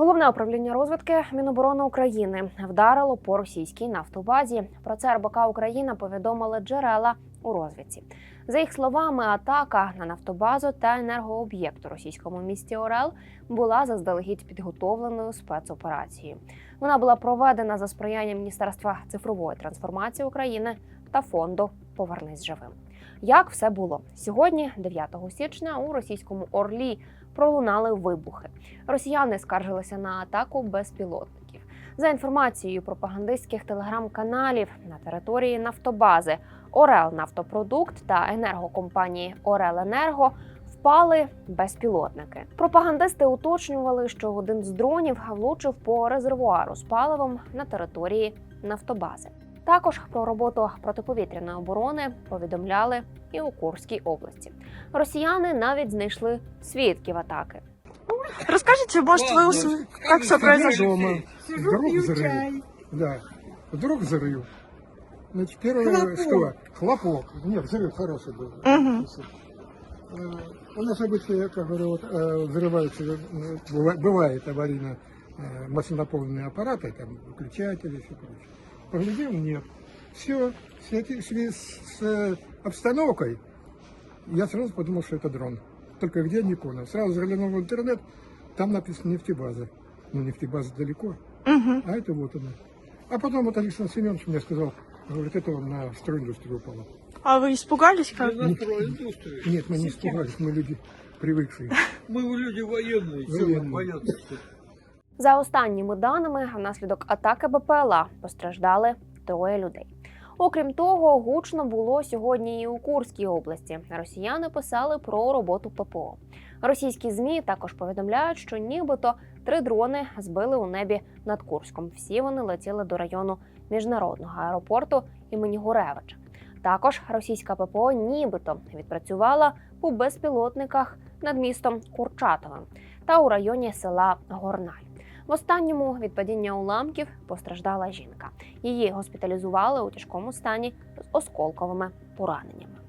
Головне управління розвідки Міноборони України вдарило по російській нафтобазі. Про це РБК Україна повідомили джерела у розвідці. За їх словами, атака на нафтобазу та енергооб'єкт у російському місті Орел була заздалегідь підготовленою спецоперацією. Вона була проведена за сприяння Міністерства цифрової трансформації України та фонду Повернись живим. Як все було сьогодні, 9 січня, у російському Орлі пролунали вибухи. Росіяни скаржилися на атаку безпілотників. За інформацією пропагандистських телеграм-каналів на території нафтобази Орел Нафтопродукт та енергокомпанії Орел Енерго впали безпілотники. Пропагандисти уточнювали, що один з дронів влучив по резервуару з паливом на території нафтобази. Також про роботу протиповітряної оборони повідомляли і у Курській області. Росіяни навіть знайшли свідків атаки. Расскажите, может, вы ус- как все Я произошло? дома. Сижу, Вдруг пью взрыв. чай. Да. Вдруг взрыв. Значит, первое, Хлопок. что? Хлопок. Нет, взрыв хороший был. Мгм. Э, У нас обычно, я как говорю, вот, э, взрываются, э, быва- бывает аварийно э, маслонаполненные аппараты, там, выключатели и все прочее. Поглядел, нет. Все, в связи с э, обстановкой, я сразу подумал, что это дрон. Только где не понял. Сразу заглянул в интернет, там написано нефтебаза. Ну, нефтебаза далеко, Мгм. а это вот она. А потом вот Александр Семенович мне сказал, говорит, это он на стройиндустрию упало. А вы испугались как? Мы на. Нет, мы не испугались, мы люди привыкшие. Мы люди военные, все боятся. За останніми даними, внаслідок атаки БПЛА постраждали троє людей. Окрім того, гучно було сьогодні і у Курській області. Росіяни писали про роботу ППО. Російські змі також повідомляють, що нібито три дрони збили у небі над Курськом. Всі вони летіли до району міжнародного аеропорту імені Гуревича. Також російська ППО нібито відпрацювала по безпілотниках над містом Курчатовим та у районі села Горналь. В останньому від падіння уламків постраждала жінка. Її госпіталізували у тяжкому стані з осколковими пораненнями.